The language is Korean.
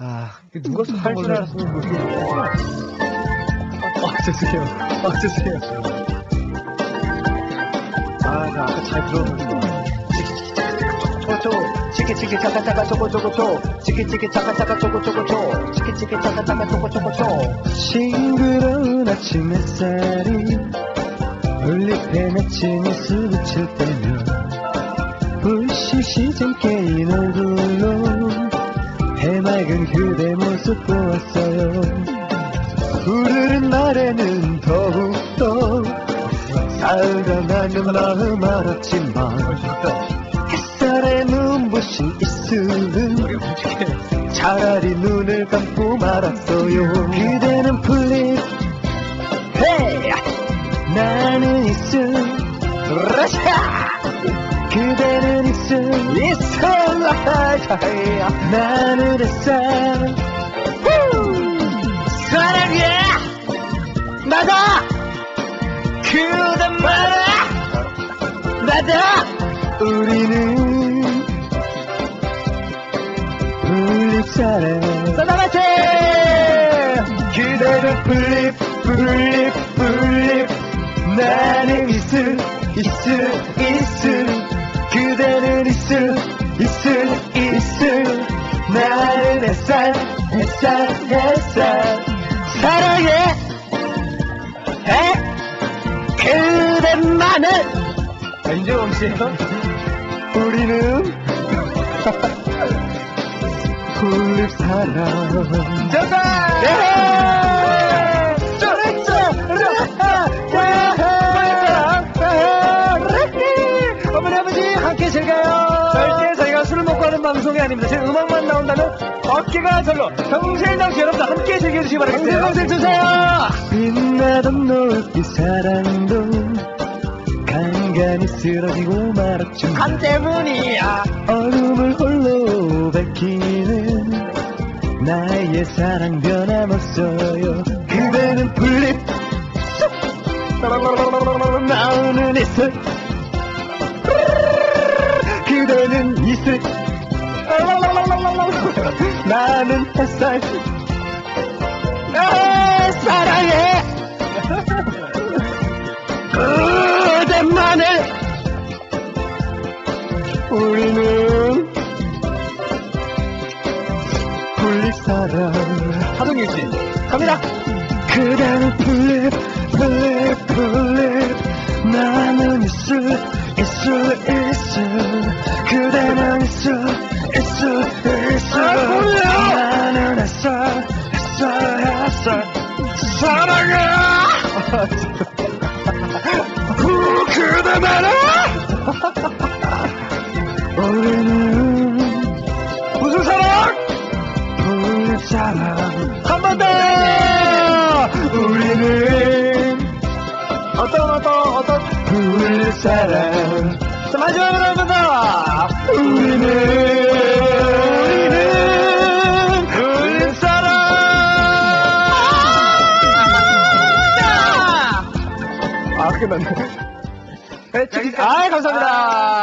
아, 누가 할 줄 알았으면 그렇게. 아, 죄송해요. 아, 죄송해요. 아, 나 아까 잘 들었는데. 초초, 치키 치키 차카 차카 초코 초코 초, 치키 치키 차카 차카 초코 초코 초, 치키 치키 차카 차카 초코 초코 초. 싱그러운 아침 햇살이 올리페 맺힌 이슬 비칠 때면 불시시장 깨인 얼굴 모습 보았어요. 푸르른 날에는 더욱더 살아나는 마음 알았지만 햇살에 눈부신 이슬은 차라리 눈을 감고 말았어요. 그대는 플립. 헤이! 나는 이슬. 라샤 그대는 이슬. 이슬! 라샤 나는 햇살 나다 우리는 플립사랑 사나마체 그대는 플립 플립 플립. 나는 이슬 이슬 이슬 그대는 이슬 이슬 이슬 나는 햇살 햇살 햇살. 사랑해. 해. 그대만을 아, 인재범 씨요? 우리는 플립 사랑 정답! 예! 잘했어! 어머니 아버지 함께 즐겨요. 절대 저희가 술을 먹고 하는 방송이 아닙니다. 제 음악만 나온다는 어깨가 절로 평생당시 여러분들 함께 즐겨주시기 바라겠습니다. 평생 주세요. 빛나던 노을빛 사랑도 간간히 쓰러지고 말았죠. 간 때문이야. 얼음을 홀로 밝히는 나의 사랑 변함없어요. 그대는 플립. 나오는 이슬. 그대는 이슬. 나는 햇살 사랑. 하동일지 갑니다. 그대는 플립 플립 플립. 나는 이슬 이슬 이슬 그대는 이슬 이슬 이슬 아? 나는 햇살 햇살 햇살 사랑해 어떤, 어떤, 어떤. 플립사랑 자, 마지막으로 한번 더! 우리는 우리는 플립사랑! 아, 끝났네. 아, 감사합니다.